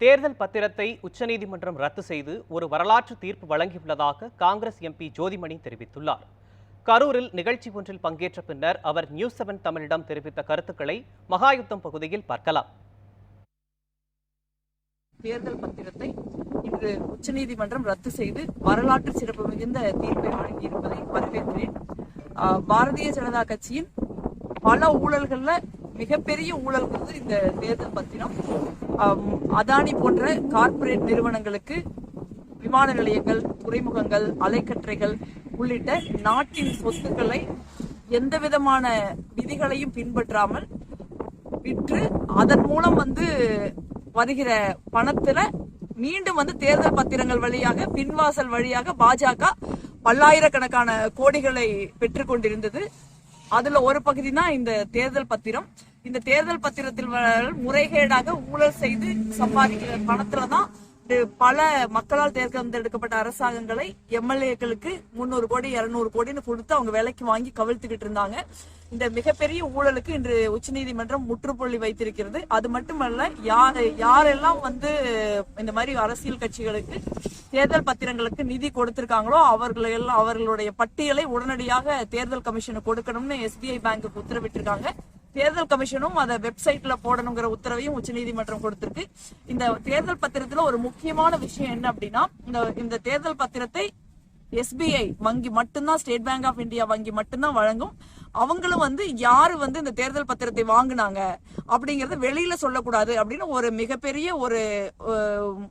தேர்தல் பத்திரத்தை உச்சநீதிமன்றம் ரத்து செய்து ஒரு வரலாற்று தீர்ப்பு வழங்கியுள்ளதாக காங்கிரஸ் எம்பி ஜோதிமணி தெரிவித்துள்ளார். கரூரில் நிகழ்ச்சி ஒன்றில் பங்கேற்ற பின்னர் அவர் நியூஸ் செவன் தமிழிடம் தெரிவித்த கருத்துக்களை மகாயுத்தம் பகுதியில் பார்க்கலாம். தேர்தல் பத்திரத்தை இன்று உச்சநீதிமன்றம் ரத்து செய்து வரலாற்று சிறப்பு மிகுந்த தீர்ப்பை வழங்கியிருப்பதை வரவேற்கிறேன். ஆஹ் பாரதிய ஜனதா கட்சியின் பல ஊழல்கள்ல மிகப்பெரிய ஊழல்ங்கிறது இந்த தேர்தல் பத்திரம். அதானி போன்ற கார்ப்பரேட் நிறுவனங்களுக்கு விமான நிலையங்கள் துறைமுகங்கள் அலைக்கற்றைகள் உள்ளிட்ட நாட்டின் சொத்துக்களை எந்த விதமான விதிகளையும் பின்பற்றாமல் விற்று அதன் மூலம் வந்து வருகிற பணத்துல மீண்டும் வந்து தேர்தல் பத்திரங்கள் வழியாக பின்வாசல் வழியாக பாஜக பல்லாயிரக்கணக்கான கோடிகளை பெற்றுக்கொண்டிருந்தது. அதுல ஒரு பகுதி தான் இந்த தேர்தல் பத்திரம். இந்த தேர்தல் பத்திரத்தில் முறைகேடாக ஊழல் செய்து சம்பாதிக்கிற பணத்துலதான் பல மக்களால் தேர்ந்தெடுக்கப்பட்ட அரசாங்கங்களை எம்எல்ஏக்களுக்கு முன்னூறு கோடி இருநூறு கோடின்னு கொடுத்து அவங்க வேலைக்கு வாங்கி கவிழ்த்துக்கிட்டு இருந்தாங்க. இந்த மிகப்பெரிய ஊழலுக்கு இன்று உச்சநீதிமன்றம் முற்றுப்புள்ளி வைத்திருக்கிறது. அது மட்டுமல்ல யார் யாரெல்லாம் வந்து இந்த மாதிரி அரசியல் கட்சிகளுக்கு தேர்தல் பத்திரங்களுக்கு நிதி கொடுத்திருக்காங்களோ அவர்களெல்லாம் அவர்களுடைய பட்டியலை உடனடியாக தேர்தல் கமிஷனுக்கு கொடுக்கணும்னு எஸ்பிஐ பேங்க்குக்கு உத்தரவிட்டிருக்காங்க. தேர்தல் கமிஷனும் அதை வெப்சைட்ல போடணுங்கிற உத்தரவையும் உச்சநீதிமன்றம் கொடுத்திருக்கு. இந்த தேர்தல் பத்திரத்துல ஒரு முக்கியமான விஷயம் என்ன அப்படின்னா இந்த இந்த தேர்தல் பத்திரத்தை எஸ்பிஐ வங்கி மட்டும்தான் ஸ்டேட் பேங்க் ஆஃப் இந்தியா வங்கி மட்டும்தான் வழங்கும். அவங்களும் வந்து யாரு வந்து இந்த தேர்தல் பத்திரத்தை வாங்கினாங்க அப்படிங்கறத வெளியில சொல்லக்கூடாது அப்படின்னு ஒரு மிகப்பெரிய ஒரு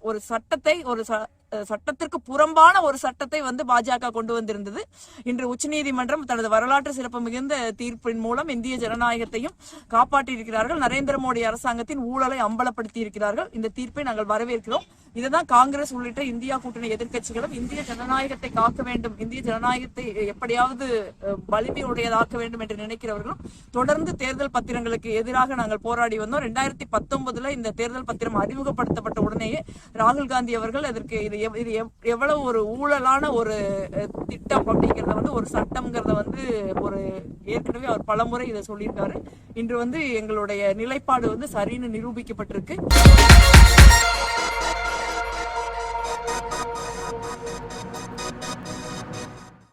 ஒரு சட்டத்தை ஒரு ச- சட்டத்திற்கு புறம்பான ஒரு சட்டத்தை வந்து பாஜக கொண்டு வந்திருந்தது. இன்று உச்சநீதிமன்றம் தனது வரலாற்று சிறப்பு மிகுந்த தீர்ப்பின் மூலம் இந்திய ஜனநாயகத்தையும் காப்பாற்றியிருக்கிறார்கள். நரேந்திர மோடி அரசாங்கத்தின் ஊழலை அம்பலப்படுத்தி இருக்கிறார்கள் இந்த தீர்ப்பை நாங்கள் வரவேற்கிறோம். இதுதான் காங்கிரஸ் உள்ளிட்ட இந்தியா கூட்டணி எதிர்க்கட்சிகளும் இந்திய ஜனநாயகத்தை காக்க வேண்டும் இந்திய ஜனநாயகத்தை எப்படியாவது வலிமையுடையதாக்க வேண்டும் என்று நினைக்கிறவர்களும் தொடர்ந்து தேர்தல் பத்திரங்களுக்கு எதிராக நாங்கள் போராடி வந்தோம். ரெண்டாயிரத்தி பத்தொன்பதுல இந்த தேர்தல் பத்திரம் அறிமுகப்படுத்தப்பட்ட உடனேயே ராகுல் காந்தி அவர்கள் அதற்கு இது எவ்- இது எவ்வளவு ஒரு ஊழலான ஒரு திட்டம் அப்படிங்கிறத வந்து ஒரு சட்டம்ங்கிறத வந்து ஒரு ஏற்கனவே அவர் பலமுறை இதை சொல்லியிருக்காரு. இன்று வந்து எங்களுடைய நிலைப்பாடு வந்து சரின்னு நிரூபிக்கப்பட்டிருக்கு.